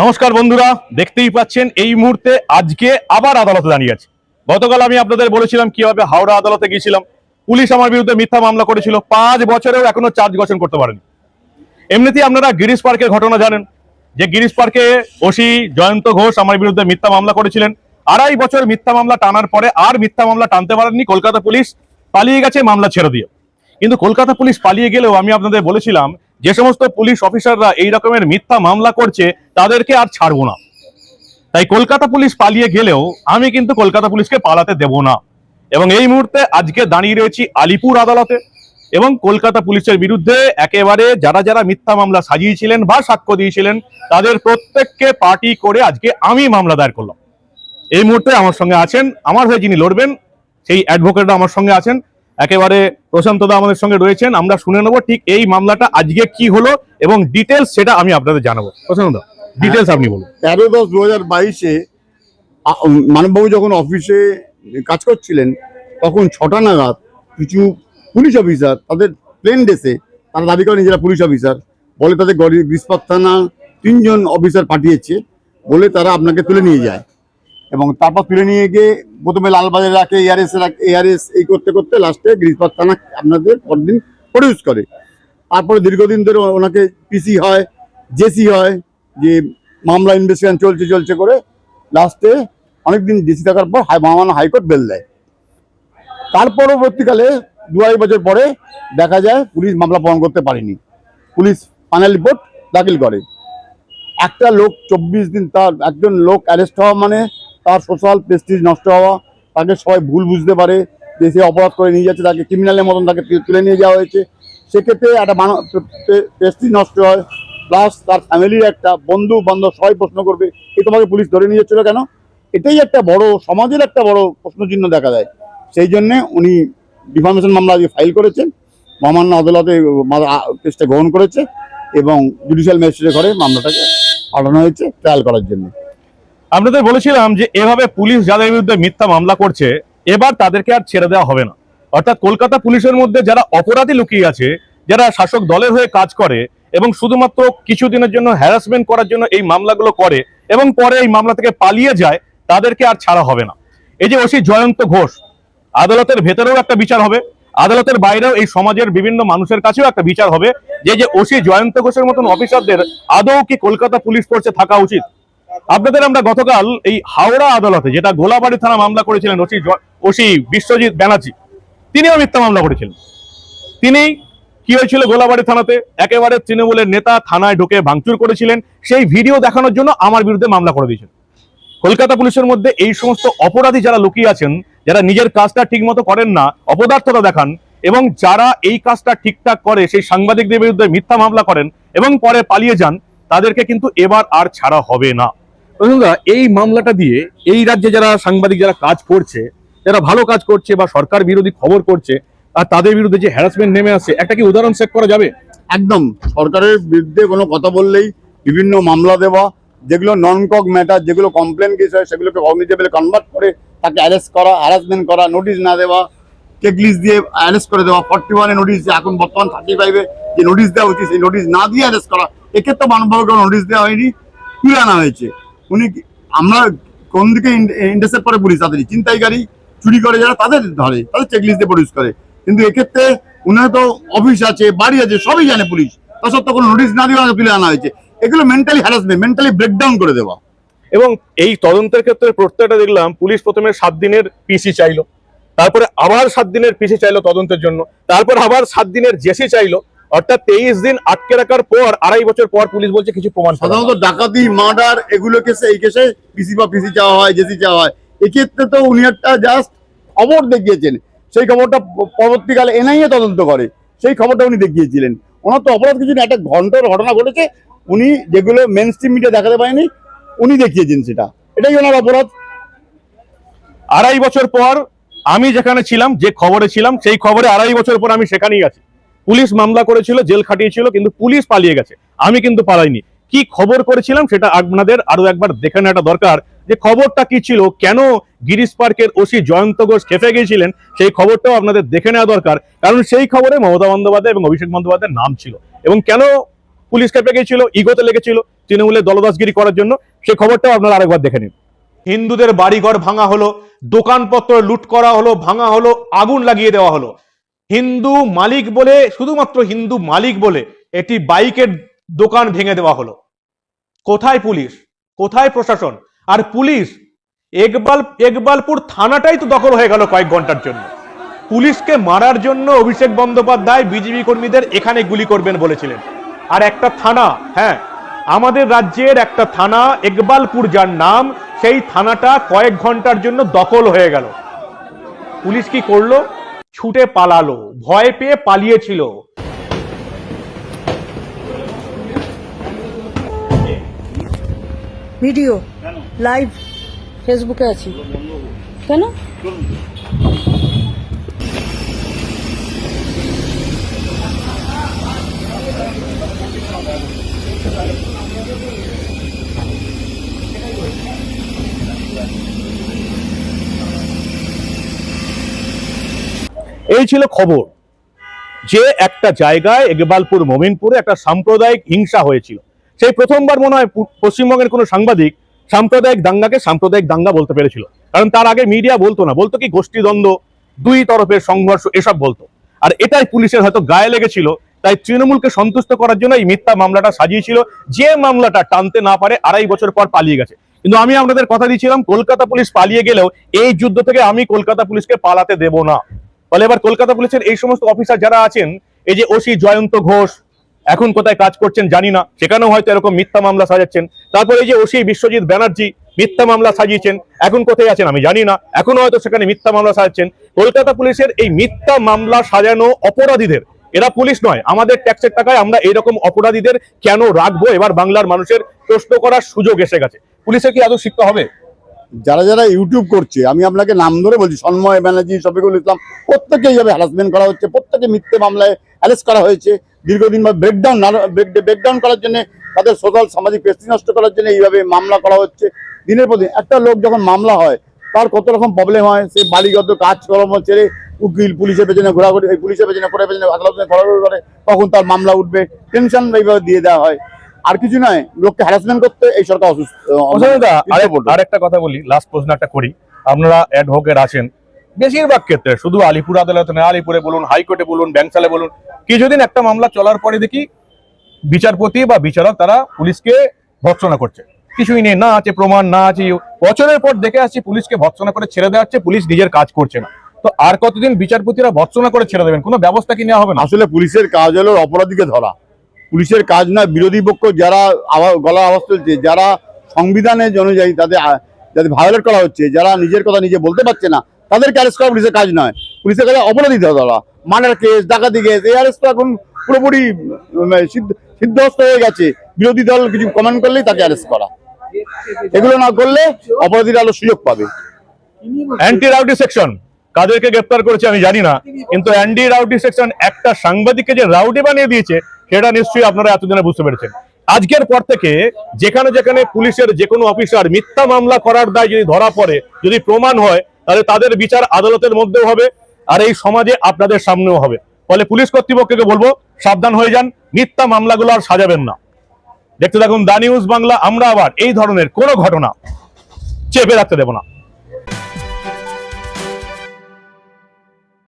নমস্কার বন্ধুরা, দেখতেই পাচ্ছেন এই মুহূর্তে আজকে আবার আদালতে দাঁড়িয়ে আছে। গতকাল আমি আপনাদের বলেছিলাম কীভাবে হাওড়া আদালতে গিয়েছিলাম। পুলিশ আমার বিরুদ্ধে মিথ্যা মামলা করেছিল, পাঁচ বছরেও এখনও চার্জ গঠন করতে পারেনি। এমনিতেই আপনারা গিরিশ পার্কের ঘটনা জানেন, যে গিরিশ পার্কে ওসি জয়ন্ত ঘোষ আমার বিরুদ্ধে মিথ্যা মামলা করেছিলেন। আড়াই বছর মিথ্যা মামলা টানার পরে আর মিথ্যা মামলা টানতে পারেননি, কলকাতা পুলিশ পালিয়ে গেছে মামলা ছেড়ে দিয়ে। কিন্তু কলকাতা পুলিশ পালিয়ে গেলেও আমি আপনাদের বলেছিলাম যে সমস্ত পুলিশ অফিসাররা এই রকমের মিথ্যা মামলা করছে, তাদেরকে আর ছাড়বো না। তাই কলকাতা পুলিশ পালিয়ে গেলেও আমি কিন্তু কলকাতা পুলিশকে পালাতে দেব না। এবং এই মুহূর্তে আজকে দাঁড়িয়ে রয়েছি আলিপুর আদালতে এবং কলকাতা পুলিশের বিরুদ্ধে একেবারে যারা যারা মিথ্যা মামলা সাজিয়েছিলেন বা সাক্ষ্য দিয়েছিলেন, তাদের প্রত্যেককে পার্টি করে আজকে আমি মামলা দায়ের করলাম। এই মুহূর্তে আমার সঙ্গে আছেন, আমার হয়ে যিনি লড়বেন, সেই অ্যাডভোকেটরা আমার সঙ্গে আছেন। একেবারে প্রশান্ত দা আমাদের সঙ্গে রয়েছেন। আমরা শুনে নেব ঠিক এই মামলাটা আজকে কি হলো এবং ডিটেলস সেটা আমি আপনাদের জানাব। প্রশান্ত ডিটেলস আপনি বলুন। তেরো দশ দু হাজার বাইশে মানববাবু যখন অফিসে কাজ করছিলেন, তখন ছটা নাগাদ কিছু পুলিশ অফিসার তাদের প্লেন ডেসে তারা দাবি করে নিজেরা পুলিশ অফিসার বলে তাদের গ্রিসপাত থানা তিনজন অফিসার পাঠিয়েছে, বলে তারা আপনাকে তুলে নিয়ে যায়। এবং তারপর তুলে নিয়ে গিয়ে প্রথমে লালবাজারে রাখে এআরএস এআরএস এই করতে করতে লাস্টে গ্রিসপাত থানা আপনাদের পরদিন প্রডিউস করে। তারপরে দীর্ঘদিন ধরে ওনাকে পিসি হয় জেসি হয়, যে মামলা ইনভেস্টিগেশন চলছে চলছে করে লাস্টে অনেকদিন ডিসি থাকার পর মহামান্য হাইকোর্ট বেল দেয়। তার পরবর্তীকালে দু আড়াই বছর পরে দেখা যায় পুলিশ মামলা প্রমাণ করতে পারেনি। পুলিশ ফাইনাল রিপোর্ট দাখিল করে। একটা লোক চব্বিশ দিন তার একজন লোক অ্যারেস্ট হওয়া মানে তার সোশ্যাল প্রেস্টিজ নষ্ট হওয়া, তাকে সবাই ভুল বুঝতে পারে, যে সে অপরাধ করে নিয়ে যাচ্ছে, তাকে ক্রিমিনালের মতন তাকে তুলে নিয়ে যাওয়া হয়েছে। সেক্ষেত্রে একটা প্রেস্টিজ নষ্ট হয়। প্লাস তার ফ্যামিলির একটা বন্ধু বান্ধব সবাই প্রশ্ন করবে, এ তোমাকে পুলিশ ধরে নিয়ে যাচ্ছিল কেন? এটাই একটা বড়, সমাজের একটা বড় প্রশ্নচিহ্ন দেখা দেয়। সেই জন্যে উনি ডিফার্মেশন মামলা আজকে ফাইল করেছেন। মহামান্য আদালতে কেসটা গ্রহণ করেছে এবং জুডিশিয়াল ম্যাজিস্ট্রেটের ঘরে মামলাটাকে পাঠানো হয়েছে ট্রায়াল করার জন্য। আপনাদের বলেছিলাম যে এভাবে পুলিশ যাদের বিরুদ্ধে মিথ্যা মামলা করছে, এবার তাদেরকে আর ছেড়ে দেওয়া হবে না। অর্থাৎ কলকাতা পুলিশের মধ্যে যারা অপরাধী লুকিয়ে আছে, যারা শাসক দলের হয়ে কাজ করে এবং শুধুমাত্র কিছুদিনের জন্য হ্যারাসমেন্ট করার জন্য এই মামলাগুলো করে এবং পরে এই মামলা থেকে পালিয়ে যায়, তাদেরকে আর ছাড়া হবে না। এই যে ওসি জয়ন্ত ঘোষ, আদালতের ভেতরেও একটা বিচার হবে, আদালতের বাইরেও এই সমাজের বিভিন্ন মানুষের কাছেও একটা বিচার হবে। যে যে ওসি জয়ন্ত ঘোষের মতন অফিসারদের আদৌ কি কলকাতা পুলিশ ফোর্সে থাকা উচিত? আপনাদের আমরা গতকাল এই হাওড়া আদালতে যেটা গোলাবাড়ি থানা মামলা করেছিলেন ওসি ওসি বিশ্বজিৎ ব্যানার্জি, তিনিও মিথ্যা মামলা করেছিলেন। তিনি কি হয়েছিল গোলাবাড়ি থানাতে? একেবারে তৃণমূলের নেতা থানায় ঢুকে ভাঙচুর করেছিলেন। সেই ভিডিও দেখানোর জন্য আমার বিরুদ্ধে মামলা করে দিয়েছেন। কলকাতা পুলিশের মধ্যে এই সমস্ত অপরাধী যারা লুকিয়ে আছেন, যারা নিজের কাজটা ঠিকমতো করেন না, অপদার্থতা দেখান এবং যারা এই কাজটা ঠিকঠাক করে, সেই সাংবাদিকদের বিরুদ্ধে মিথ্যা মামলা করেন এবং পরে পালিয়ে যান, তাদেরকে কিন্তু এবার আর ছাড়া হবে না। এই মামলাটা দিয়ে এই রাজ্যে যারা সাংবাদিক, যারা কাজ করছে, যারা ভালো কাজ করছে বা সরকার বিরোধী খবর করছে, আর তাদের বিরুদ্ধে যে হ্যারাসমেন্ট নেমে আসছে একটা কি উদাহরণ সেট করা যাবে? একদম। সরকারের বিরুদ্ধে কোনো কথা বললেই বিভিন্ন মামলা দেওয়া, যেগুলো নন কক ম্যাটার যেগুলো কমপ্লেন কেস হয়, সেগুলোকে কগনিটেবল কনভার্ট করে তাকে অ্যারেস্ট করা হ্যারাসমেন্ট করা নোটিশ না দেওয়া চেকলিস্ট দিয়ে অ্যারেস্ট করে দেওয়া ফর্টি ওয়ানে নোটিশ এখন বর্তমান থার্টি ফাইভে যে নোটিশ দেওয়া উচিত, সেই নোটিশ না দিয়ে অ্যারেস্ট করা, এক্ষেত্রে মানববাবুকে নোটিশ দেওয়া হয়নি, তুলে আনা হয়েছে। উনি আমরা কোন দিকে ইন্টারসেপ্ট করে পুলিশ? তাদের চিন্তাইকারী চুরি করে যারা তাদের ধরে, তাদের চেকলিস্ট দিয়ে প্রডিউস করে। কিন্তু এক্ষেত্রে উনার তো অফিস আছে, বাড়ি আছে, সবই জানে পুলিশ। তা সত্ত্বেও কোনো নোটিশ না দিয়ে তুলে আনা হয়েছে। এগুলো মেন্টালি হ্যারাসমেন্ট মেন্টালি ব্রেকডাউন করে দেওয়া। এবং এই তদন্তের ক্ষেত্রে প্রত্যেকটা দেখলাম, পুলিশ প্রথমে সাত দিনের পিসি চাইলো। তারপরে আবার সাত দিনের পিসি চাইলো তদন্তের জন্য। তারপর আবার সাত দিনের জেসি চাইলো। অর্থাৎ তেইশ দিন আটকে রাখার পর আড়াই বছর পর পুলিশ বলছে কিছু প্রমাণ সাধারণত ডাকাতি মার্ডার এগুলো কেসে এই কেসে পিসি বা পিসি চাওয়া হয় জেসি চাওয়া হয়। এক্ষেত্রে তো উনি একটা জাস্ট খবর দেখিয়েছেন। সেই খবরটা পরবর্তীকালে এনআইএ তদন্ত করে। সেই খবরটা উনি দেখিয়েছিলেন। ওনার তো অপরাধ কিছু না একটা ঘণ্টার ঘটনা ঘটেছে। উনি যেগুলো মেন স্ট্রিম মিডিয়া দেখাতে পারেনি উনি দেখিয়েছেন সেটা। এটাই ওনার অপরাধ। আড়াই বছর পর আমি যেখানে ছিলাম যে খবরে ছিলাম সেই খবরে আড়াই বছর পর আমি সেখানেই আছি। পুলিশ মামলা করেছিল, জেল খাটিয়েছিল, কিন্তু পুলিশ পালিয়ে গেছে। আমি কিন্তু পালাইনি। কি খবর করেছিলাম সেটা আপনাদের আরও একবার দেখে নেওয়াটা দরকার। যে খবরটা কি ছিল, কেন গিরিশ পার্কের ওসি জয়ন্ত ঘোষ খেপে গিয়েছিলেন, সেই খবরটাও আপনাদের দেখে নেওয়া দরকার। কারণ সেই খবরে মমতা বন্দ্যোপাধ্যায় এবং অভিষেক বন্দ্যোপাধ্যায়ের নাম ছিল। এবং কেন পুলিশ খেপে গেছিল ইগোতে লেগেছিল তৃণমূলের দলদাসগিরি করার জন্য সেই খবরটাও আপনারা আরেকবার দেখে নিন। হিন্দুদের বাড়িঘর ভাঙা হলো, দোকানপত্র লুট করা হলো, ভাঙা হলো, আগুন লাগিয়ে দেওয়া হলো। হিন্দু মালিক বলে, শুধুমাত্র হিন্দু মালিক বলে এটি বাইকের দোকান ভেঙে দেওয়া হলো। কোথায় পুলিশ? কোথায় প্রশাসন? আর পুলিশ, একবাল, একবালপুর থানাটাই তো দখল হয়ে গেল কয়েক ঘণ্টার জন্য। পুলিশকে মারার জন্য অভিষেক বন্দ্যোপাধ্যায় বিজেপি কর্মীদের এখানে গুলি করবেন বলেছিলেন। আর একটা থানা হ্যাঁ আমাদের রাজ্যের একটা থানা, একবালপুর যার নাম, সেই থানাটা কয়েক ঘণ্টার জন্য দখল হয়ে গেল। পুলিশ কি করল? ছুটে পালালো ভয় পেয়ে পালিয়েছিল। ভিডিও লাইভ ফেসবুকে আছি। কেন? এই ছিল খবর যে একটা জায়গায় একবালপুর মোমিনপুরে একটা সাম্প্রদায়িক হিংসা হয়েছিল। সেই প্রথমবার মনে হয় পশ্চিমবঙ্গের কোনো সাংবাদিক সাম্প্রদায়িক দাঙ্গাকে সাম্প্রদায়িক দাঙ্গা বলতে পেরেছিল। কারণ তার আগে মিডিয়া বলতো না, বলতো কি গোষ্ঠীদ্বন্দ্ব, দুই তরফের সংঘর্ষ, এসব বলতো। আর এটাই পুলিশের হয়তো গায়ে লেগেছিল, তাই তৃণমূলকে সন্তুষ্ট করার জন্য এই মিথ্যা মামলাটা সাজিয়েছিল। যে মামলাটা টানতে না পারে, আড়াই বছর পর পালিয়ে গেছে। কিন্তু আমি আপনাদের কথা দিয়েছিলাম, কলকাতা পুলিশ পালিয়ে গেলেও এই যুদ্ধ থেকে আমি কলকাতা পুলিশকে পালাতে দেব না। ফলে এবার কলকাতা পুলিশের এই সমস্ত অফিসার যারা আছেন, এই যে ওসি জয়ন্ত ঘোষ, এখন কোথায় কাজ করছেন জানি না, সেখানেও হয়তো এরকম মিথ্যা মামলা সাজাচ্ছেন। তারপর এই যে ওসি বিশ্বজিৎ ব্যানার্জি মিথ্যা মামলা সাজিয়েছেন, এখন কোথায় আছেন আমি জানি না, এখনও হয়তো সেখানে মিথ্যা মামলা সাজাচ্ছেন। কলকাতা পুলিশের এই মিথ্যা মামলা সাজানো অপরাধীদের, এরা পুলিশ নয়, আমাদের ট্যাক্সের টাকায় আমরা এইরকম অপরাধীদের কেন রাখব? এবার বাংলার মানুষের প্রশ্ন করার সুযোগ এসে গেছে। পুলিশের কি আদৌ শিখতে হবে? যারা যারা ইউটিউব করছে, আমি আপনাকে নাম ধরে বলছি, সন্ময় ব্যানার্জি, শফিকুল ইসলাম প্রত্যেকে এইভাবে হ্যারাসমেন্ট করা হচ্ছে, প্রত্যেকে মিথ্যে মামলায় অ্যারেস্ট করা হয়েছে। দীর্ঘদিন বা ব্রেকডাউন ব্রেকডাউন করার জন্য তাদের সোশ্যাল সামাজিক পেস্টি নষ্ট করার জন্য এইভাবে মামলা করা হচ্ছে। দিনের প্রতি একটা লোক যখন মামলা হয়, তার কত রকম প্রবলেম হয়, সে বাড়িগত কাজকর্ম ছেড়ে উকিল, পুলিশের পেছনে ঘোরাঘুরি পুলিশের পেছনে করে পেছনে ঘোরাঘুরি করে, তখন তার মামলা উঠবে টেনশন এইভাবে দিয়ে দেওয়া হয়। আর কিছু নয় লোককে হ্যারাসমেন্ট করতে এই সরকার অসুস্থ আর একটা কথা বলি লাস্ট প্রশ্ন একটা করি। আপনারা অ্যাডভোকেট আছেন। বেশিরভাগ ক্ষেত্রে শুধু আলিপুর আদালতে না আলিপুরে বলুন হাইকোর্টে বলুন ব্যাংসালে বলুন কিছুদিন একটা মামলা চলার পরে দেখি বিচারপতি বা বিচারক তারা পুলিশকে ভর্ৎসনা করছে। কিছুই নেই না আছে প্রমাণ না আছে। বছরের পর দেখে আসছি পুলিশকে ভর্ৎসনা করে ছেড়ে দেওয়া হচ্ছে পুলিশ নিজের কাজ করছে না। তো আর কতদিন বিচারপতিরা ভর্ৎসনা করে ছেড়ে দেবেন? কোনো ব্যবস্থা কি নেওয়া হবে না? আসলে পুলিশের কাজ হলো অপরাধীকে ধরা। পুলিশের কাজ না বিরোধী পক্ষ যারা গলার আওয়াজ তুলছে যারা সংবিধানের অনুযায়ী তাদের যাদের ভায়োলেট করা হচ্ছে যারা নিজের কথা নিজে বলতে পারছে না তাদেরকে অ্যারেস্ট করা পুলিশের কাজ নয়। পুলিশের কাছে অপরাধী ধরা মার্ডার কেস ডাকাতি কেস এই অ্যারেস্ট তো এখন পুরোপুরি উম, সিদ্ধ- সিদ্ধহস্ত হয়ে গেছে। বিরোধী দল কিছু কমেন্ট করলেই তাকে অ্যারেস্ট করা। এগুলো না করলে অপরাধীরা আরও সুযোগ পাবে। অ্যান্টি রাউডি সেকশন কাদেরকে গ্রেপ্তার করেছে আমি জানি না কিন্তু অ্যান্টি রাউডি সেকশন একটা সাংবাদিককে যে রাউডি বানিয়ে দিয়েছে সেটা নিশ্চয়ই আপনারা এতদিনে বুঝতে পেরেছেন। আজকের পর থেকে যেখানে যেখানে পুলিশের যে কোনো অফিসার মিথ্যা মামলা করার দায় যদি ধরা পড়ে, যদি প্রমাণ হয়, তাহলে তাদের বিচার আদালতের মধ্যেও হবে আর এই সমাজে আপনাদের সামনেও হবে। ফলে পুলিশ কর্তৃপক্ষকে বলব, সাবধান হয়ে যান, মিথ্যা মামলাগুলো আর সাজাবেন না। দেখতে থাকুন দা নিউজ বাংলা, আমরা আবার এই ধরনের কোনো ঘটনা চেপে রাখতে দেব না।